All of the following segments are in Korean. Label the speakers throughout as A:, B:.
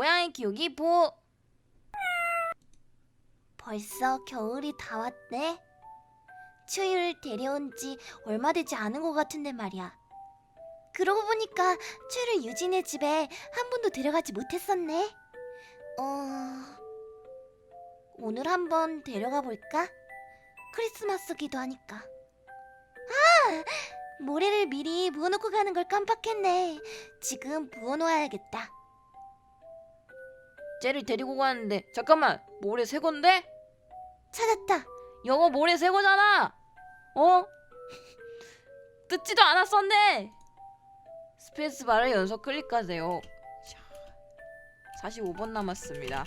A: 고양이 키우기 보. 벌써 겨울이 다 왔네. 추유를 데려온 지 얼마 되지 않은 것 같은데 말이야. 그러고 보니까 추유를 유진의 집에 한 번도 데려가지 못했었네. 어... 오늘 한번 데려가 볼까? 크리스마스기도 하니까. 아! 모래를 미리 부어놓고 가는 걸 깜빡했네. 지금 부어놓아야겠다. 쟤를 데리고 가는데 잠깐만 모래 새 건데? 찾았다. 영어 모래 새 거잖아. 어? 듣지도 않았었네. 스페이스 바를 연속 클릭하세요. 자, 45번 남았습니다.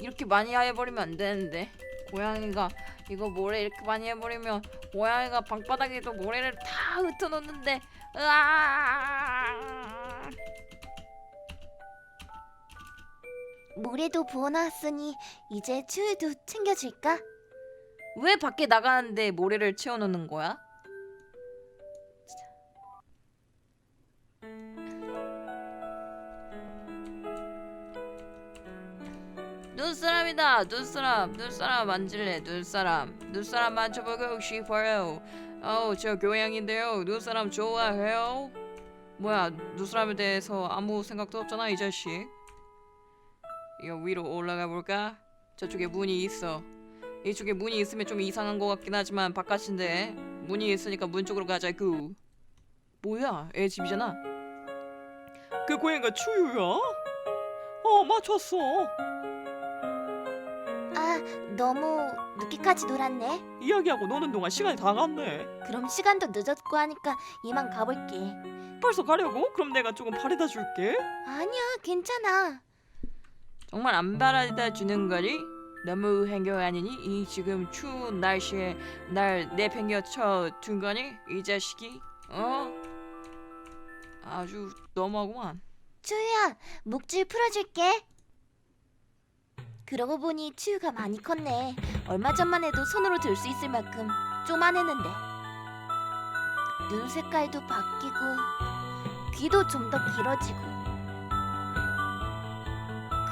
A: 이렇게 많이 해버리면 안 되는데 고양이가 이거 모래 이렇게 많이 해버리면 고양이가 방바닥에도 모래를 다 흩어놓는데 으아 모래도 부어놨으니 이제 추유도 챙겨줄까? 왜 밖에 나가는데 모래를 채워놓는 거야? 눈사람이다 눈사람. 눈사람 만질래 눈사람. 눈사람 만져보고 싶어요 어우 저 교양인데요. 눈사람 좋아해요? 뭐야 눈사람에 대해서 아무 생각도 없잖아 이 자식 이거 위로 올라가 볼까? 저쪽에 문이 있어. 이쪽에 문이 있으면 좀 이상한 것 같긴 하지만 바깥인데 문이 있으니까 문 쪽으로 가자구 뭐야? 애 집이잖아.
B: 그 고양이가 추유야? 어 맞췄어.
A: 아 너무 늦게까지 놀았네.
B: 이야기하고 노는 동안 시간이 다 갔네.
A: 그럼 시간도 늦었고 하니까 이만 가볼게.
B: 벌써 가려고? 그럼 내가 조금 바래다 줄게.
A: 아니야 괜찮아
B: 정말 안 바래다 주는 거리? 너무 행겨 아니니? 이 지금 추운 날씨에 날 내팽겨쳐 둔 거니? 이 자식이? 어? 아주 너무하구만
A: 추유야 목줄 풀어줄게 그러고 보니 추유가 많이 컸네 얼마 전만 해도 손으로 들 수 있을 만큼 쪼만했는데 눈 색깔도 바뀌고 귀도 좀 더 길어지고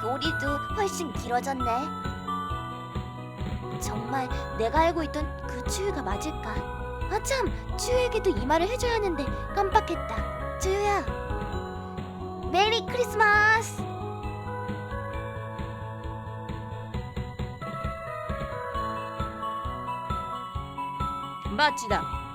A: 꼬리도 훨씬 길어졌네. 정말 내가 알고 있던 그 추유가 맞을까? 아참! 추유에게도 이 말을 해줘야 하는데 깜빡했다. 추유야! 메리 크리스마스!
B: 멋지다